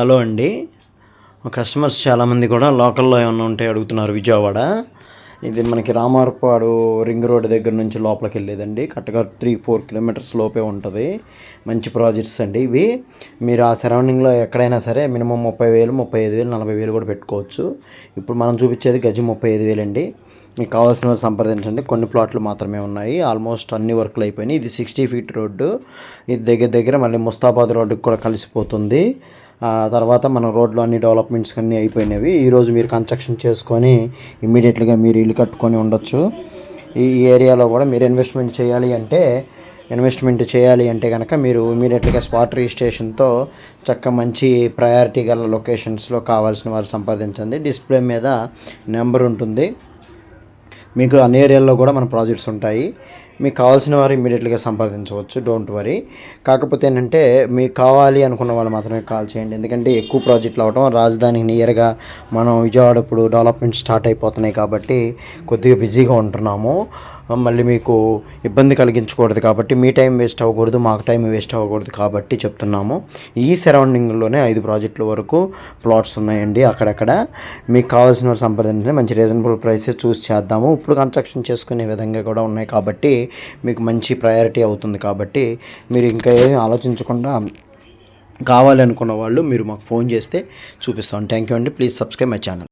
Hello అండి. Customers చాలామంది కూడా లోకల్లో ఏమైనా ఉంటే అడుగుతున్నారు విజయవాడ. ఇది మనకి రామారపాడు రింగ్ రోడ్ దగ్గర నుంచి లోపలికి వెళ్ళేదండి. కరెక్ట్గా త్రీ ఫోర్ కిలోమీటర్స్ లోపే ఉంటుంది. మంచి ప్రాజెక్ట్స్ అండి ఇవి. మీరు ఆ సరౌండింగ్లో ఎక్కడైనా సరే మినిమం ముప్పై వేలు ముప్పై ఐదు వేలు నలభై వేలు కూడా పెట్టుకోవచ్చు. ఇప్పుడు మనం చూపించేది గజం ముప్పై ఐదు వేలు అండి. మీకు కావాల్సిన వారు సంప్రదించండి. కొన్ని ప్లాట్లు మాత్రమే ఉన్నాయి. ఆల్మోస్ట్ అన్ని వర్క్లు అయిపోయినాయి. ఇది సిక్స్టీ ఫీట్ రోడ్డు. ఇది దగ్గర దగ్గర మళ్ళీ ముస్తాబాద్ రోడ్డుకి కూడా కలిసిపోతుంది. తర్వాత మన రోడ్లు అన్ని డెవలప్మెంట్స్ అన్నీ అయిపోయినవి. ఈరోజు మీరు కన్స్ట్రక్షన్ చేసుకొని ఇమ్మీడియట్గా మీరు ఇల్లు కట్టుకొని ఉండొచ్చు. ఈ ఏరియాలో కూడా మీరు ఇన్వెస్ట్మెంట్ చేయాలి అంటే ఇన్వెస్ట్మెంట్ చేయాలి అంటే కనుక మీరు ఇమీడియట్గా స్పాట్ రిజిస్ట్రేషన్తో చక్క మంచి ప్రయారిటీ గల లొకేషన్స్లో కావాల్సిన వారు సంప్రదించండి. డిస్ప్లే మీద నెంబర్ ఉంటుంది. మీకు అన్ని ఏరియాల్లో కూడా మన ప్రాజెక్ట్స్ ఉంటాయి. మీకు కావాల్సిన వారు ఇమీడియట్గా సంపాదించవచ్చు డోంట్ వరీ. కాకపోతే ఏంటంటే మీకు కావాలి అనుకున్న వాళ్ళు మాత్రమే కాల్ చేయండి. ఎందుకంటే ఎక్కువ ప్రాజెక్టులు అవడం రాజధానికి నియర్గా మనం విజయవాడ ఇప్పుడు డెవలప్మెంట్ స్టార్ట్ అయిపోతున్నాయి కాబట్టి కొద్దిగా బిజీగా ఉంటున్నాము. మళ్ళీ మీకు ఇబ్బంది కలిగించకూడదు కాబట్టి మీ టైం వేస్ట్ అవ్వకూడదు మాకు టైం వేస్ట్ అవ్వకూడదు కాబట్టి చెప్తున్నాము. ఈ సరౌండింగ్లోనే ఐదు ప్రాజెక్టుల వరకు ప్లాట్స్ ఉన్నాయండి అక్కడక్కడ. మీకు కావాల్సిన సంప్రదించిన మంచి రీజనబుల్ ప్రైసెస్ చూస్ చేద్దాము. ఇప్పుడు కన్స్ట్రక్షన్ చేసుకునే విధంగా కూడా ఉన్నాయి కాబట్టి మీకు మంచి ప్రయారిటీ అవుతుంది కాబట్టి మీరు ఇంకా ఏమీ ఆలోచించకుండా కావాలనుకున్న వాళ్ళు మీరు మాకు ఫోన్ చేస్తే చూపిస్తాం. థ్యాంక్ యూ అండి. Please subscribe my channel.